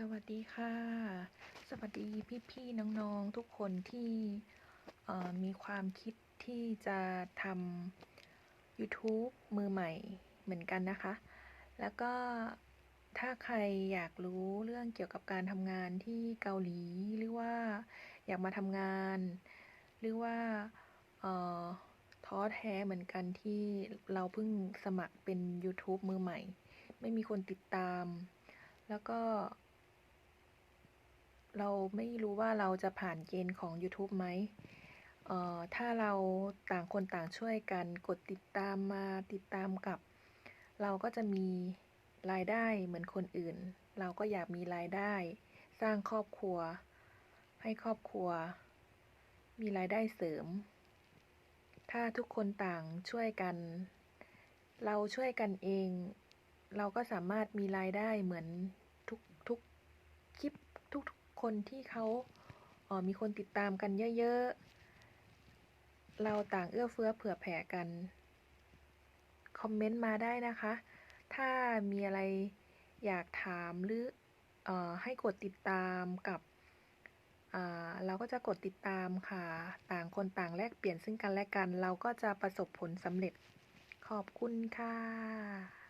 สวัสดีค่ะ สวัสดีพี่ๆน้องๆทุกคนที่มีความคิดที่จะทำ YouTube มือใหม่เหมือนกันนะคะ แล้วก็ถ้าใครอยากรู้เรื่องเกี่ยวกับการทำงานที่เกาหลีหรือว่าอยากมาทำงาน หรือว่าเอ่อท้อแท้เหมือนกันที่เราเพิ่งสมัครเป็น YouTube มือใหม่ ไม่มีคนติดตาม แล้วก็ เราไม่รู้ว่าเราจะผ่านเกณฑ์ของ YouTube ไหมเอ่อถ้าเราต่างคนต่างช่วยกันกดติดตามมาติดตามกับ เราก็จะมีรายได้เหมือนคนอื่น เราก็อยากมีรายได้ สร้างครอบครัว ให้ครอบครัว มีรายได้เสริม ถ้าทุกคนต่างช่วยกัน เราช่วยกันเอง เราก็สามารถมีรายได้เหมือนทุกทุกคลิปทุกทุก คนที่เขาเออมีคนติดตามกันเยอะๆ เราต่างเอื้อเฟื้อเผื่อแผ่กัน คอมเมนต์มาได้นะคะ ถ้ามีอะไรอยากถามหรือออให้กดติดตามกับเราก็จะกดติดตามค่ะ ต่างคนต่างแลกเปลี่ยนซึ่งกันและกัน เราก็จะประสบผลสำเร็จ ขอบคุณค่ะ